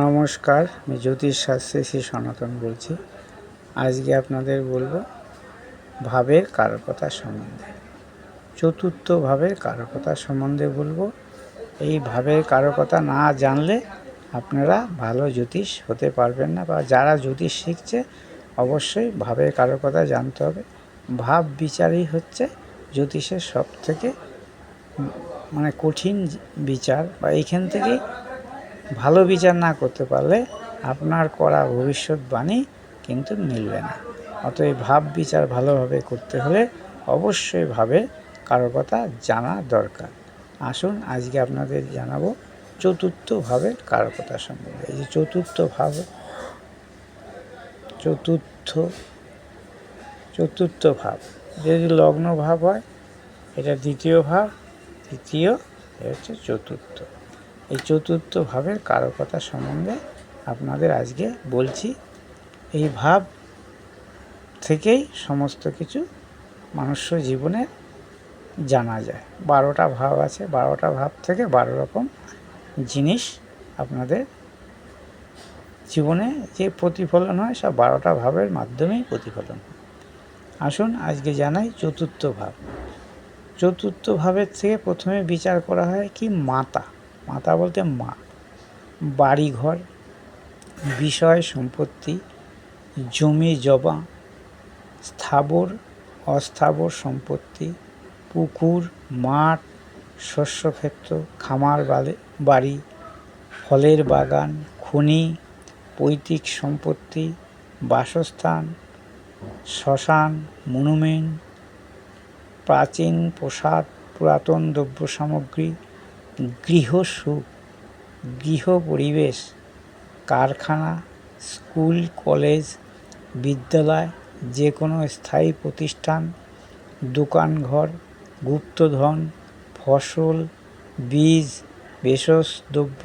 নমস্কার, আমি জ্যোতিষ শাস্ত্রে শ্রী সনাতন বলছি। আজকে আপনাদের বলব ভাবের কারকতা সম্বন্ধে। চতুর্থ ভাবের কারকতা সম্বন্ধে বলব। এই ভাবের কারকতা না জানলে আপনারা ভালো জ্যোতিষ হতে পারবেন না বা যারা জ্যোতিষ শিখছে, অবশ্যই ভাবের কারকতা জানতে হবে। ভাব বিচারই হচ্ছে জ্যোতিষের সব থেকে মানে কঠিন বিচার বা এইখান থেকেই ভালো বিচার না করতে পারলে আপনার করা ভবিষ্যৎবাণী কিন্তু মিলবে না। অতএব ভাব বিচার ভালোভাবে করতে হলে অবশ্যই ভাবে, কারও কথা জানা দরকার। আসুন, আজকে আপনাদের জানাব চতুর্থ ভাবের কারকতা সম্বন্ধে। এই যে চতুর্থ ভাব, চতুর্থ চতুর্থ ভাব। যদি লগ্ন ভাব হয়, এটা দ্বিতীয় ভাব তৃতীয় এটা হচ্ছে চতুর্থ। এই চতুর্থ ভাবের কারকতা সম্বন্ধে আপনাদের আজকে বলছি। এই ভাব থেকেই সমস্ত কিছু মনুষ্য জীবনে জানা যায়। বারোটা ভাব আছে, বারোটা ভাব থেকে বারো রকম জিনিস আপনাদের জীবনে যে প্রতিফলন হয়, সব বারোটা ভাবের মাধ্যমেই প্রতিফলন হয়। আসুন আজকে জানাই চতুর্থ ভাব। চতুর্থ ভাবের থেকে প্রথমে বিচার করা হয় কি মাতা? মাতা বলতে মা। বাড়িঘর, বিষয় সম্পত্তি, জমি জবা, স্থাবর, অস্থাবর সম্পত্তি, পুকুর, মাঠ, শস্যক্ষেত্র, খামার বাড়ি, ফলের বাগান, খনি, পৈতৃক সম্পত্তি, বাসস্থান, শ্মশান, মনুমেন্ট, প্রাচীন, প্রসাদ, পুরাতন দ্রব্য সামগ্রী গৃহসুখ, গৃহ পরিবেশ, কারখানা, স্কুল, কলেজ, বিদ্যালয় যে কোনো স্থায়ী প্রতিষ্ঠান, দোকানঘর, গুপ্তধন, ফসল, বীজ, ভেষজ দ্রব্য,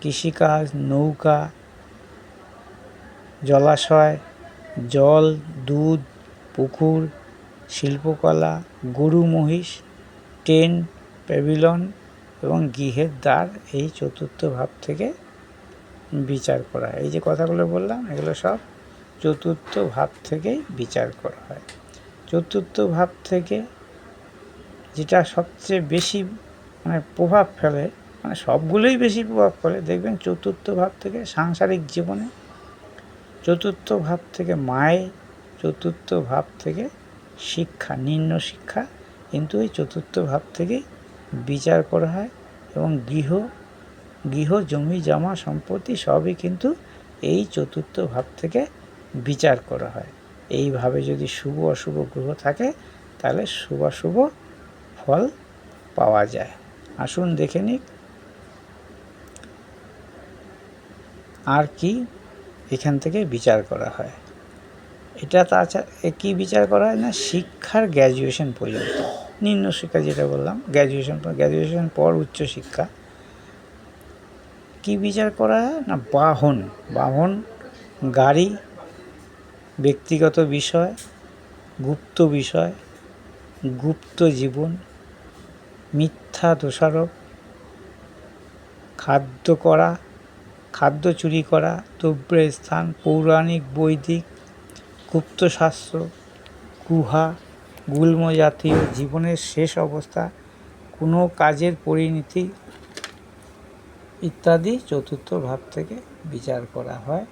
কৃষিকাজ, নৌকা, জলাশয়, জল, দুধ, পুকুর, শিল্পকলা, গরু মহিষ, ট্রেন, প্যাভিলন এবং গৃহের দ্বার এই চতুর্থ ভাব থেকে বিচার করা হয়। এই যে কথাগুলো বললাম, এগুলো সব চতুর্থ ভাব থেকেই বিচার করা হয়। চতুর্থ ভাব থেকে যেটা সবচেয়ে বেশি মানে প্রভাব ফেলে মানে সবগুলোই বেশি প্রভাব ফেলে, দেখবেন চতুর্থ ভাব থেকে সাংসারিক জীবনে, চতুর্থ ভাব থেকে মায়ের, চতুর্থ ভাব থেকে শিক্ষা, নিম্ন শিক্ষা, কিন্তু এই চতুর্থ ভাব থেকেই বিচার করা হয় এবং গৃহ গৃহ, জমি, জমা, সম্পত্তি সবই কিন্তু এই চতুর্থ ভাব থেকে বিচার করা হয়। এইভাবে যদি শুভ, অশুভ গ্রহ থাকে, তাহলে শুভ শুভ ফল পাওয়া যায়। আসুন দেখে নিক। আর কি এখান থেকে বিচার করা হয়? এটা তাছাড়া কী বিচার করা হয় না? শিক্ষার গ্র্যাজুয়েশন পর্যন্ত। নিম্ন শিক্ষা যেটা বললাম গ্র্যাজুয়েশন গ্র্যাজুয়েশন পর উচ্চশিক্ষা কী বিচার করা হয় না, বাহন বাহন, গাড়ি, ব্যক্তিগত বিষয়, গুপ্ত বিষয়, গুপ্ত জীবন, মিথ্যা দোষারোপ, খাদ্য করা, খাদ্য চুরি করা, দ্রব্যের স্থান, পৌরাণিক, বৈদিক গুপ্তশাস্ত্র গুহা গুল্ম জাতীয় জীবনের শেষ অবস্থা, কোনো কাজের পরিণতি ইত্যাদি চতুর্থ ভাব থেকে বিচার করা হয়।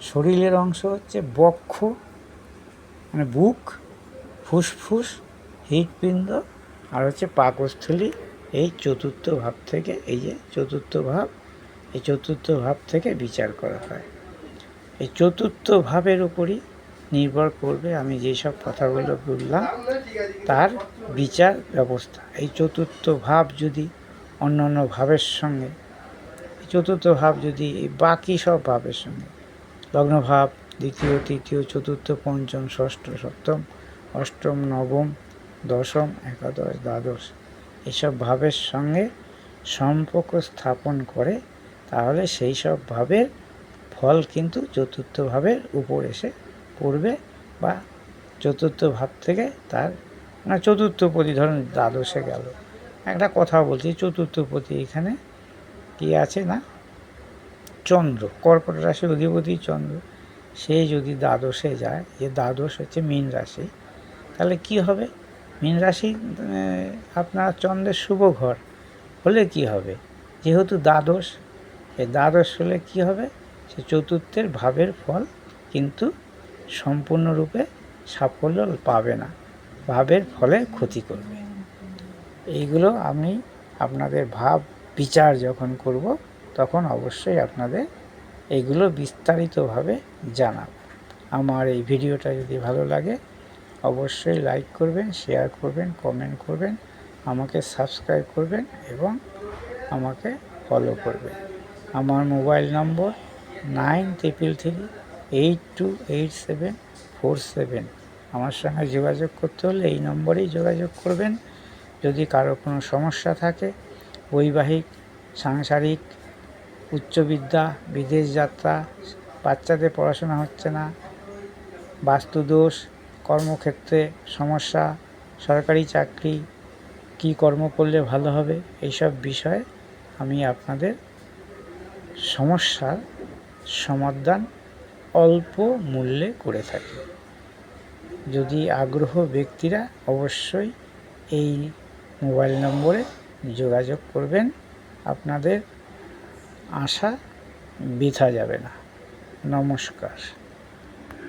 শরীরের অংশ হচ্ছে বক্ষ মানে বুক, ফুসফুস, হৃৎপিণ্ড, আর হচ্ছে পাকস্থলী। এই চতুর্থ ভাব থেকে, এই যে চতুর্থ ভাব, এই চতুর্থ ভাব থেকে বিচার করা হয়। এই চতুর্থ ভাবের উপরই নির্ভর করবে আমি যেসব কথাগুলো বললাম, তার বিচার ব্যবস্থা। এই চতুর্থ ভাব যদি অন্য অন্য ভাবের সঙ্গে চতুর্থ ভাব যদি বাকি সব ভাবের সঙ্গে লগ্নভাব দ্বিতীয়, তৃতীয়, চতুর্থ, পঞ্চম, ষষ্ঠ, সপ্তম, অষ্টম, নবম, দশম, একাদশ, দ্বাদশ, এসব ভাবের সঙ্গে সম্পর্ক স্থাপন করে, তাহলে সেই সব ভাবের ফল কিন্তু চতুর্থ ভাবের উপর এসে পড়বে বা চতুর্থ ভাব থেকে তার না চতুর্থ পতি ধরুন দ্বাদশে গেল। একটা কথা বলছি, চতুর্থ পতি এখানে কি আছে না? চন্দ্র, কর্কট রাশির অধিপতি চন্দ্র, সে যদি দ্বাদশে যায়, যে দ্বাদশ হচ্ছে মীন রাশি, তাহলে কি হবে? মীন রাশি আপনার চন্দ্রের শুভ ঘর, হলে কি হবে? যেহেতু দ্বাদশ, এই দ্বাদশ হলে কি হবে? সে চতুর্থের ভাবের ফল কিন্তু সম্পূর্ণরূপে সাফল্য পাবে না। ভাবের ফলে ক্ষতি করবে। এইগুলো আমি আপনাদের ভাব বিচার যখন করব, তখন অবশ্যই আপনাদের এগুলো বিস্তারিতভাবে জানাব। আমার এই ভিডিওটা যদি ভালো লাগে, অবশ্যই লাইক করবেন, শেয়ার করবেন, কমেন্ট করবেন, আমাকে সাবস্ক্রাইব করবেন এবং আমাকে ফলো করবেন। আমার mobile number nine triple three eight two eight seven four seven. আমার সঙ্গে যোগাযোগ করতে হলে এই নম্বরেই যোগাযোগ করবেন। যদি কারও কোনো সমস্যা থাকে, বৈবাহিক, সাংসারিক উচ্চবিদ্যা বিদেশ যাত্রা, বাচ্চাদের পড়াশোনা হচ্ছে না, বাস্তুদোষ, কর্মক্ষেত্রে সমস্যা, সরকারি চাকরি, কী কর্ম করলে ভালো হবে, এইসব বিষয়ে আমি আপনাদের সমস্যার সমাধান অল্প মূল্যে করে থাকি। যদি আগ্রহ ব্যক্তিরা অবশ্যই এই মোবাইল নম্বরে যোগাযোগ করবেন, আপনাদের আশা বৃথা যাবে না। নমস্কার।